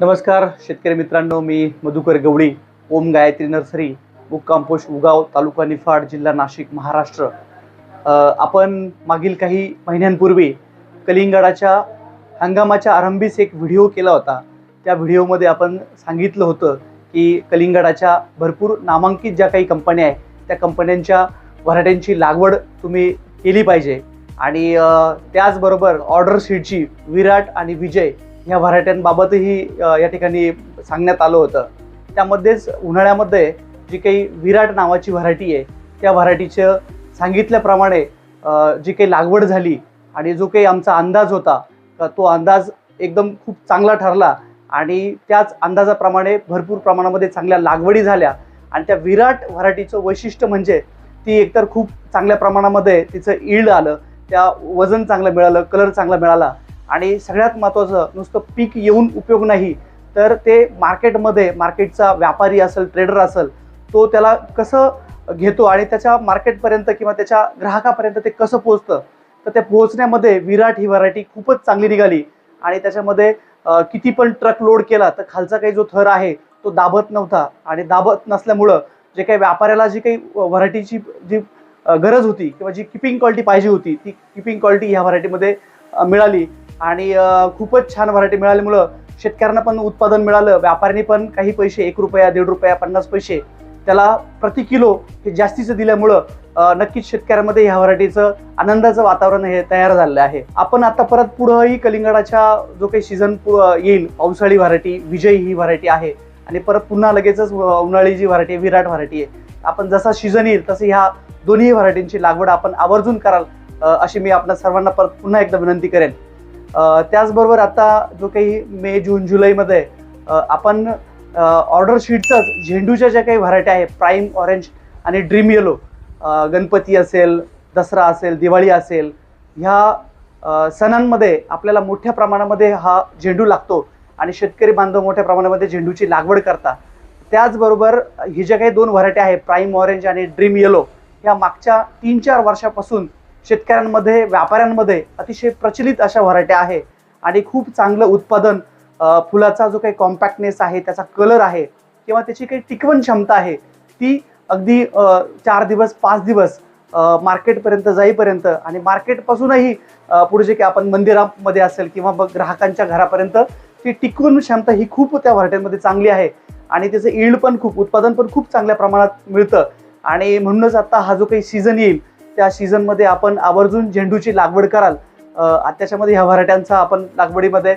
नमस्कार शेतकरी मित्रांनो मी मधुकर गवळी ओम गायत्री नर्सरी मुक्काम उगाव तालुका निफाड जिल्हा नाशिक महाराष्ट्र. आपण मागील काही महिन्यांपूर्वी कलिंगडाच्या हंगामाच्या आरंभीस एक व्हिडिओ केला होता. त्या व्हिडिओमध्ये आपण सांगितलं होतं की कलिंगडाच्या भरपूर नामांकित ज्या काही कंपन्या आहेत त्या कंपन्यांच्या व्हरायट्यांची लागवड तुम्ही केली पाहिजे. आणि त्याचबरोबर ऑर्डर शीटची विराट आणि विजय ह्या व्हरायट्यांबाबतही या ठिकाणी सांगण्यात आलं होतं. त्यामध्येच उन्हाळ्यामध्ये जी काही विराट नावाची व्हरायटी आहे त्या व्हरायटीचं सांगितल्याप्रमाणे जी काही लागवड झाली आणि जो काही आमचा अंदाज होता तो अंदाज एकदम खूप चांगला ठरला आणि त्याच अंदाजाप्रमाणे भरपूर प्रमाणामध्ये चांगल्या लागवडी झाल्या आणि त्या विराट व्हरायटीचं वैशिष्ट्य म्हणजे ती एकतर खूप चांगल्या प्रमाणामध्ये तिचं ईल्ड आलं त्या वजन चांगलं मिळालं कलर चांगला मिळाला आणि सगळ्यात महत्त्वाचं नुसतं पीक येऊन उपयोग नाही तर ते मार्केटमध्ये मार्केटचा व्यापारी असेल ट्रेडर असेल तो त्याला कसं घेतो आणि त्याच्या मार्केटपर्यंत किंवा त्याच्या ग्राहकापर्यंत ते कसं पोहोचतं तर ते पोहोचण्यामध्ये विराट ही व्हरायटी खूपच चांगली निघाली. आणि त्याच्यामध्ये किती पण ट्रक लोड केला तर खालचा काही जो थर आहे तो दाबत नव्हता. आणि दाबत नसल्यामुळं जे काही व्यापाऱ्याला जी काही व्हरायटीची जी गरज होती किंवा जी किपिंग क्वालिटी पाहिजे होती ती किपिंग क्वालिटी ह्या व्हरायटीमध्ये मिळाली. आणि खूपच छान व्हरायटी मिळाल्यामुळं शेतकऱ्यांना पण उत्पादन मिळालं. व्यापाऱ्यांनी पण काही पैसे एक रुपया दीड रुपया पन्नास पैसे त्याला प्रति किलो हे जास्तीचं दिल्यामुळं नक्कीच शेतकऱ्यांमध्ये ह्या व्हरायटीचं आनंदाचं वातावरण हे तयार झालेलं आहे. आपण आता परत पुढंही कलिंगडाच्या जो काही सीझन येईल पावसाळी व्हरायटी विजय ही व्हरायटी आहे. आणि परत पुन्हा लगेचच उन्हाळी जी व्हरायटी विराट व्हरायटी आहे. आपण जसा सीझन येईल तसं ह्या दोन्ही व्हरायटींची लागवड आपण आवर्जून कराल अशी मी आपल्या सर्वांना परत पुन्हा एकदा विनंती करेन. त्याचबरोबर आता जो काही मे जून जुलैमध्ये आपण ऑर्डर शीटचाच झेंडूच्या ज्या काही व्हरायटी आहे प्राईम ऑरेंज आणि ड्रीम येलो गणपती असेल दसरा असेल दिवाळी असेल ह्या सणांमध्ये आपल्याला मोठ्या प्रमाणामध्ये हा झेंडू लागतो आणि शेतकरी बांधव मोठ्या प्रमाणामध्ये झेंडूची लागवड करता त्याचबरोबर ही ज्या काही दोन व्हरायटी आहे प्राईम ऑरेंज आणि ड्रीम येलो ह्या मागच्या तीन चार वर्षापासून शेतकऱ्यांमध्ये व्यापाऱ्यांमध्ये अतिशय प्रचलित अशा व्हरायट्या आहे. आणि खूप चांगलं उत्पादन फुलाचा जो काही कॉम्पॅक्टनेस आहे त्याचा कलर आहे किंवा त्याची काही टिकवण क्षमता आहे ती अगदी चार दिवस पाच दिवस मार्केटपर्यंत जाईपर्यंत आणि मार्केटपासूनही पुढे जे काही आपण मंदिरामध्ये असेल किंवा मग ग्राहकांच्या घरापर्यंत ती टिकवून क्षमता ही खूप त्या व्हरायटीमध्ये चांगली आहे. आणि त्याचं ईल्ड पण खूप उत्पादन पण खूप चांगल्या प्रमाणात मिळतं. आणि म्हणूनच आता हा जो काही सीझन येईल त्या सीझनमध्ये आपण आवर्जून झेंडूची लागवड कराल. त्याच्यामध्ये ह्या व्हरायट्यांचा आपण लागवडीमध्ये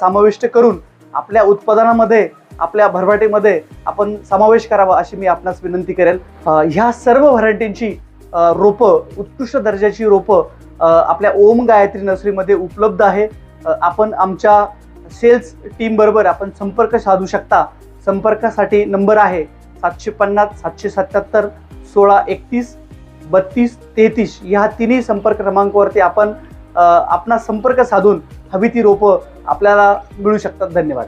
समाविष्ट करून आपल्या उत्पादनामध्ये आपल्या भरभाटीमध्ये आपण समावेश करावा अशी मी आपणास विनंती करेल. ह्या सर्व व्हरायटींची रोपं उत्कृष्ट दर्जाची रोपं आपल्या ओम गायत्री नर्सरीमध्ये उपलब्ध आहे. आपण आमच्या सेल्स टीमबरोबर आपण संपर्क साधू शकता. संपर्कासाठी नंबर आहे सातशे पन्नास सातशे सत्याहत्तर सोळा एकतीस बत्तीस तेहतीस ह्या तिन्ही संपर्क क्रमांकावरती आपण आपणा संपर्क साधून हवी ती रोपं आपल्याला मिळू शकतात. धन्यवाद.